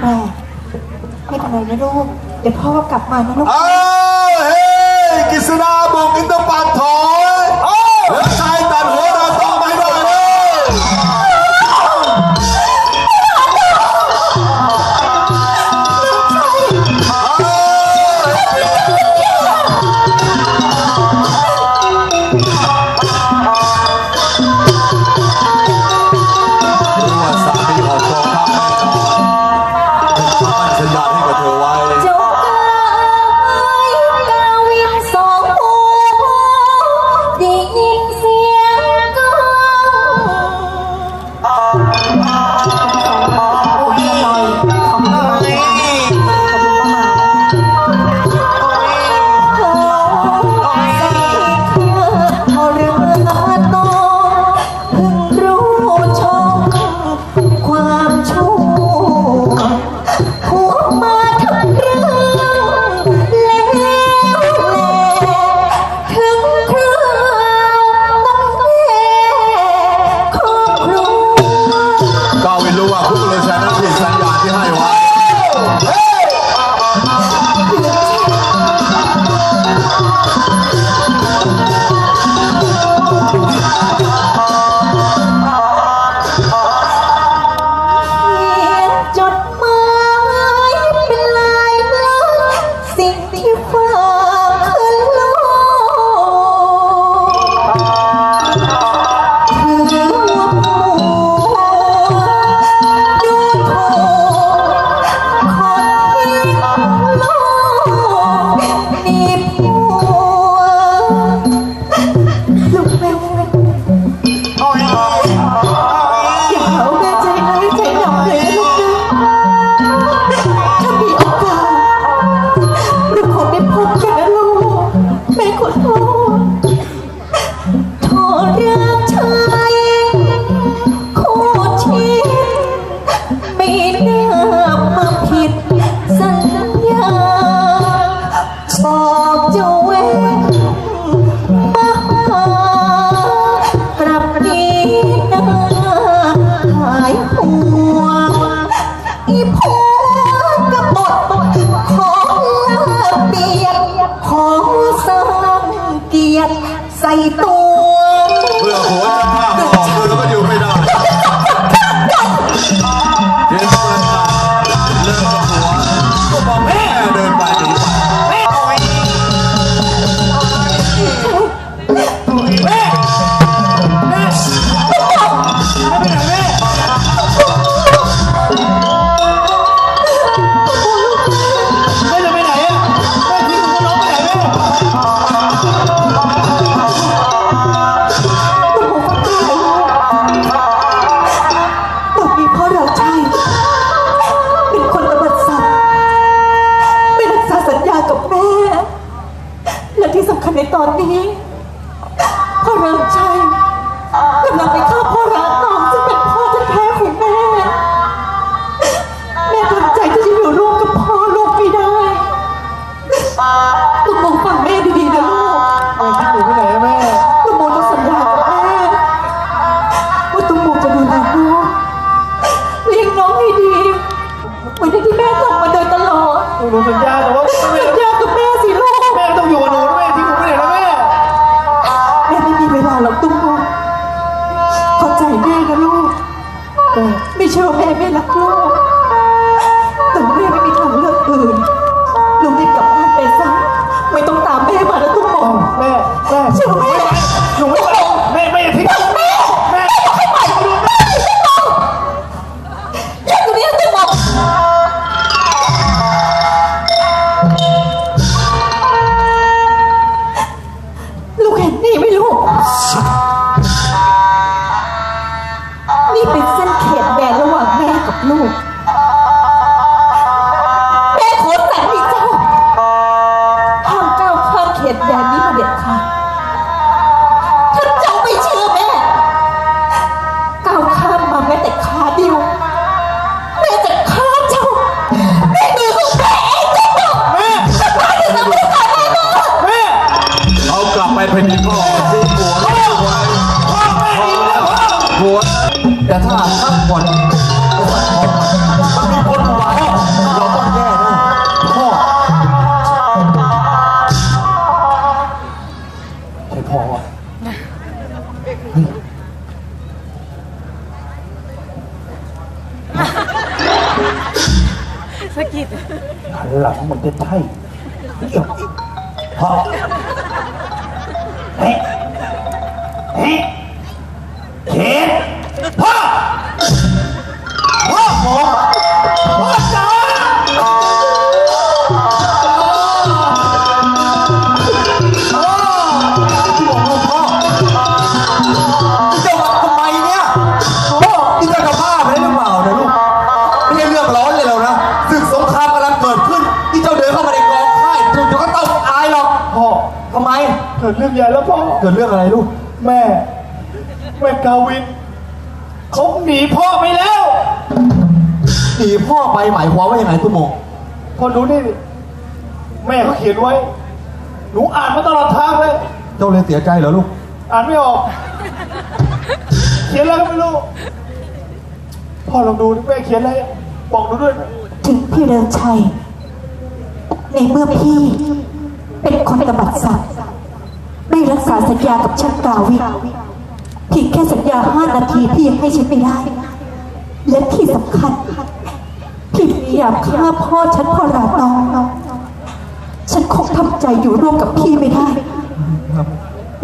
ไม่เป็นไรนะลูก เดี๋ยวพ่อกลับมานะลูกเฮ้ยกฤษณาบุกอินเตอร์ป ตอนนี้พ่อเริ่มใจกำลังไปฆ่าพ่อรักน้องที่เป็นพ่อจะแท้ๆของแม่ แม่ทำใจที่จะอยู่ร่วมกับพ่อลูกไม่ได้ลูกมฟังแม่ดีๆนะลูกแม่คิดถึงไปไหนแม่ลูกมองต้องสัญญากับแม่ว่าตุ้มมจะดูแลลูกเลี้ยงน้องให้ดีเหมือนที่แม่ทำมาโดยตลอดตุ้มมสัญญาแต่ว่า ไม่รักลูกแต่ว่าแม่ไม่มีทางเลือกอื่นลูกรีบกลับบ้านไปซะไม่ต้องตามแม่มาแล้วทุกคนแม่แม่เชื่อแม่ หัว แต่ถ้าพักผ่อนมันมีคนหัวพ่อเราต้องแนะพ่อใช่พ่อวะสกิดหันหลังมันจะใช่เพ่อเฮ้เฮ้ เดี๋ยวก็ต้องตายหรอกพ่อทำไม เกิดเรื่องใหญ่แล้วพ่อ เกิดเรื่องอะไรลูก แม่ แม่กาวินเขาหนีพ่อไปแล้ว หนีพ่อไปหมายความว่ายังไงตุ้มโมพอดูนี่ดิแม่เขาเขียนไว้ หนูอ่านมาตลอดทางเลย เจ้าเลยเสียใจเหรอลูก อ่านไม่ออก เขียนอะไรก็ไม่รู้ พ่อลองดูดิแม่เขียนอะไร บอกหนูด้วยนะถึงพี่เริงชัย ในเมื่อพี่ เป็นคนกำบัดสัตว์ไม่รักษาสัญญากับฉันกาวิ เพียงแค่สัญญาห้านาทีพี่ยังให้ฉันไม่ได้ และที่สำคัญพี่พยายามฆ่าพ่อฉันพ่อราตองฉันคงทำใจอยู่ร่วมกับพี่ไม่ได้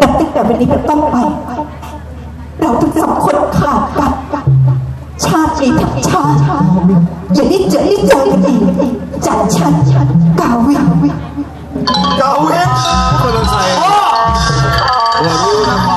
นับตั้งแต่วันนี้เป็นต้นไปเราทั้งสองคนขาดกันชาตินี้ทั้งชาติอย่าได้เจอได้เจอกันอีกจากฉันกาวิเจ้าวทก็เลยใส่พ่อว่ารู้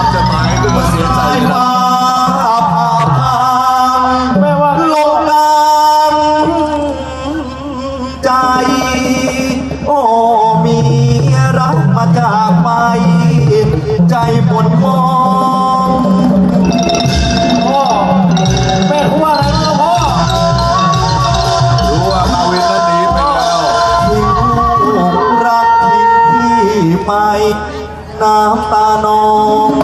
น้ำตานอง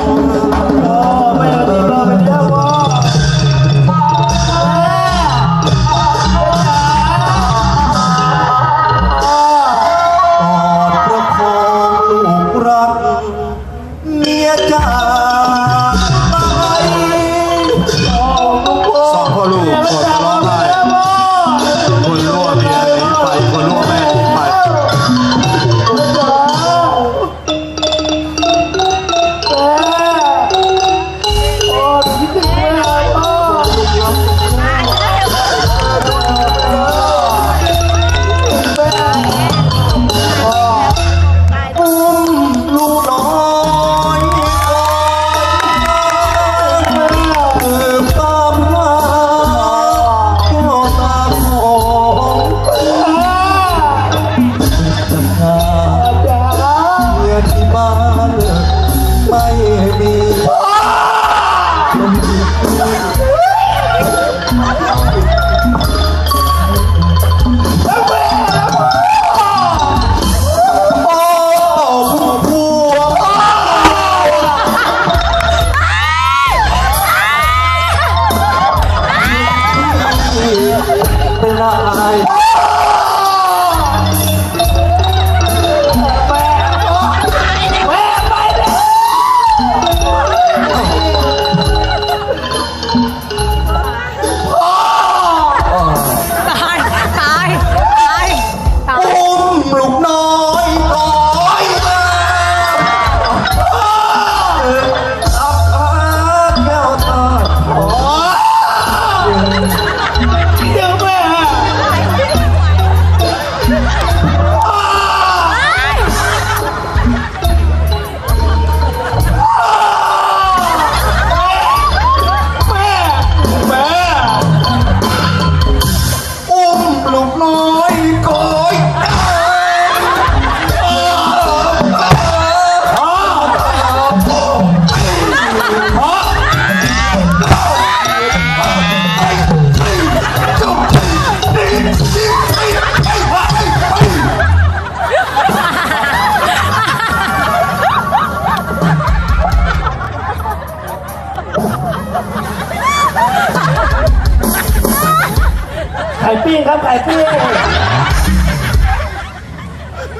ครับไข่ปิ้ง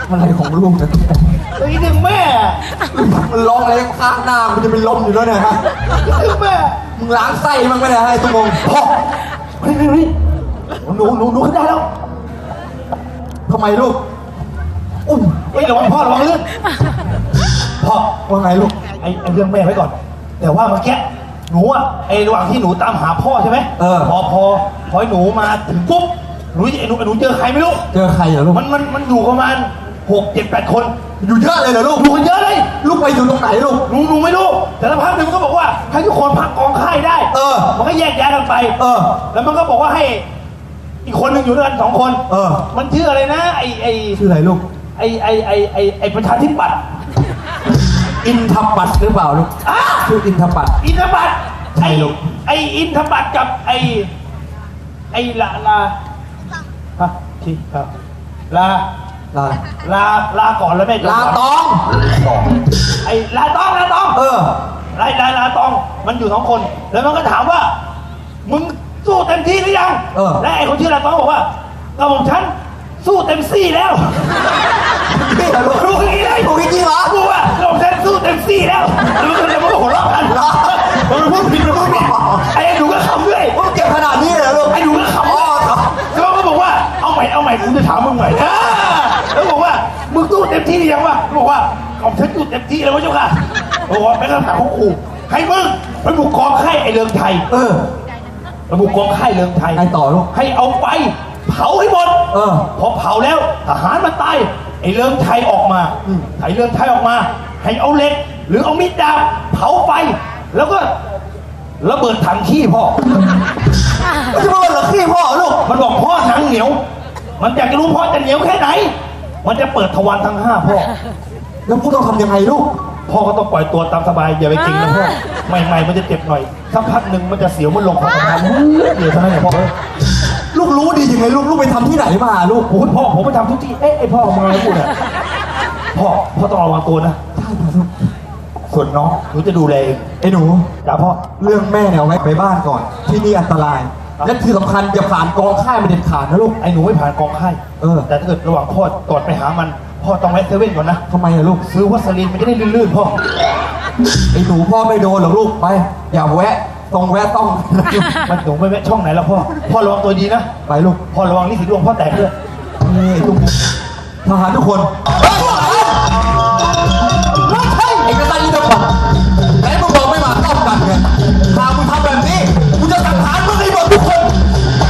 อะไรของลูกนะคิดถึงแม่มันร้องอะไรข้างหน้ามันจะเป็นลมอยู่แล้วเนี่ยฮะคิดถึงแม่ มึงล้างไส้มั้งไม่ได้ให้ตุ้มงพ่อเฮ้ยเฮ้ยเฮ้ยหนูหนูหนูขึ้นได้แล้วทำไมลูก อุ้มเฮ้ยระวังพ่อระวังลื่นพ่อว่าไงลูกไอ้ไอ้เรื่องแม่ไว้ก่อน แต่ว่าเมื่อกี้หนูอะไอ้ระหว่างที่หนูตามหาพ่อใช่ไหมเออพอพอพอไอ้หนูมาถึงปุ๊บ หนูไอ้หนูไอ้หนูเจอใครไม่รู้ เจอใครเหรอลูก มันมันมันอยู่ประมาณหกเจ็ดแปดคน อยู่เยอะเลยเหรอลูก อยู่กันเยอะเลย ลูกไปอยู่ตรงไหนลูก หนูหนูไม่รู้ แต่ละพักหนึ่งมันก็บอกว่าให้ทุกคนพักกองค่ายได้ เออ มันก็แยกย้ายกันไป เออ แล้วมันก็บอกว่าให้ อีกคนหนึ่งอยู่ด้วยกันสองคน เออ มันชื่ออะไรนะ ไอไอชื่ออะไรลูก ไอไอไอไอไอประชาธิปัตย์อินทปัตหรือเปล่าลูกอ้าชื่ออินทปัตอินทปัตย์ใช่ลูก ไออินทปัตย์กับไอไอลาลา ฮะที่ครับลา ลา ลา ลาก่อนแล้วแม่ลาตอง ไอลาตองลาตองเออลายลายลาตอง มันอยู่สองคน แล้วมันก็ถามว่า มึงสู้เต็มที่หรือยังเออ และไอ้คนชื่อลาตองบอกว่ากระผมฉันสู้เต็มซี่แล้วนี่เหรอลูกรู้อย่างนี้เลยถูกจริงๆเหรอกูว่ากระผมฉันสู้เต็มซี่แล้วแล้วมันก็เลยมันก็หัวเราะกันเหรอมันพูดผิดมันพูดผิดไอ้หนูก็ขำด้วยโอ้เก่งขนาดนี้เลยเหรอลูก เอาใหม่เอาใหม่กูจะถามมึงใหม่อ่าแล้วบอกว่ามึงสู้เต็มที่หรือยังวะบอกว่ากระผมฉันสู้เต็มที่แล้ววะเจ้าค่ะบอกว่าเป็นคำถามของครูให้มึงไปบุกกองค่ายไอ้เรืองไทยเออระบุกองค่ายเรืองไทย ไอ้ต่อลูก ให้เอาไฟเผาให้หมดเออพอเผาแล้วทหารมันตายไอ้เรืองไทยออกมาอืมไอ้เรืองไทยออกมา ให้เอาเหล็ก หรือเอามีดดาบเผาไฟแล้วก็ระเบิดถังขี้พ่อไม่ใช่ว่าเหรอขี้พ่อเหรอลูก มันบอกพ่อหนังเหนียว มันอยากจะรู้พ่อจะเหนียวแค่ไหน มันจะเปิดทวารทั้งห้าพ่อ แล้วกูต้องทำยังไงลูก พ่อก็ต้องปล่อยตัวตามสบายอย่าไปเก่งนะพ่อใหม่ๆมันจะเจ็บหน่อยสักพักหนึ่งมันจะเสียวมันลงความสัมพันธ์เดี๋ยวเท่านั้นแหละพ่อเอ้ยลูกรู้ดียังไงลูกลูกไปทำที่ไหนมาลูกโอ้ยพ่อผมไปทำทุกที่เอ๊ะไอพ่อมึงอะไรพูดอะพ่อพ่อต้องระวังตัวนะใช่ค่ะลูกส่วนน้องหนูจะดูแลเองไอ้หนูจ้าพ่อเรื่องแม่เนี่ยเอาไว้ไปบ้านก่อน ที่นี่อันตราย และที่สำคัญอย่าผ่านกองค่ายมาเด็ดขาดนะลูก ไอ้หนูไม่ผ่านกองค่ายเออ แต่ถ้าเกิดระหว่างพ่อก่อนไปหามัน พ่อต้องแวะเซเว่นก่อนนะทำไมอะลูก ซื้อวัสลีนมันจะได้ลื่นๆพ่อ ไอ้หนูพ่อไม่โดนหรอกลูกไป อย่าแวะตรงแวะต้อง มันหนูไม่แวะช่องไหนแล้วพ่อ พ่อระวังตัวดีนะ ไปลูกพ่อระวังนี่สีดวงพ่อแตกด้วยนี่ไอ้ลูกทหารทุกคนไม่ใช่ไอ้กระต่ายยี่ตะปัดไห Brasil!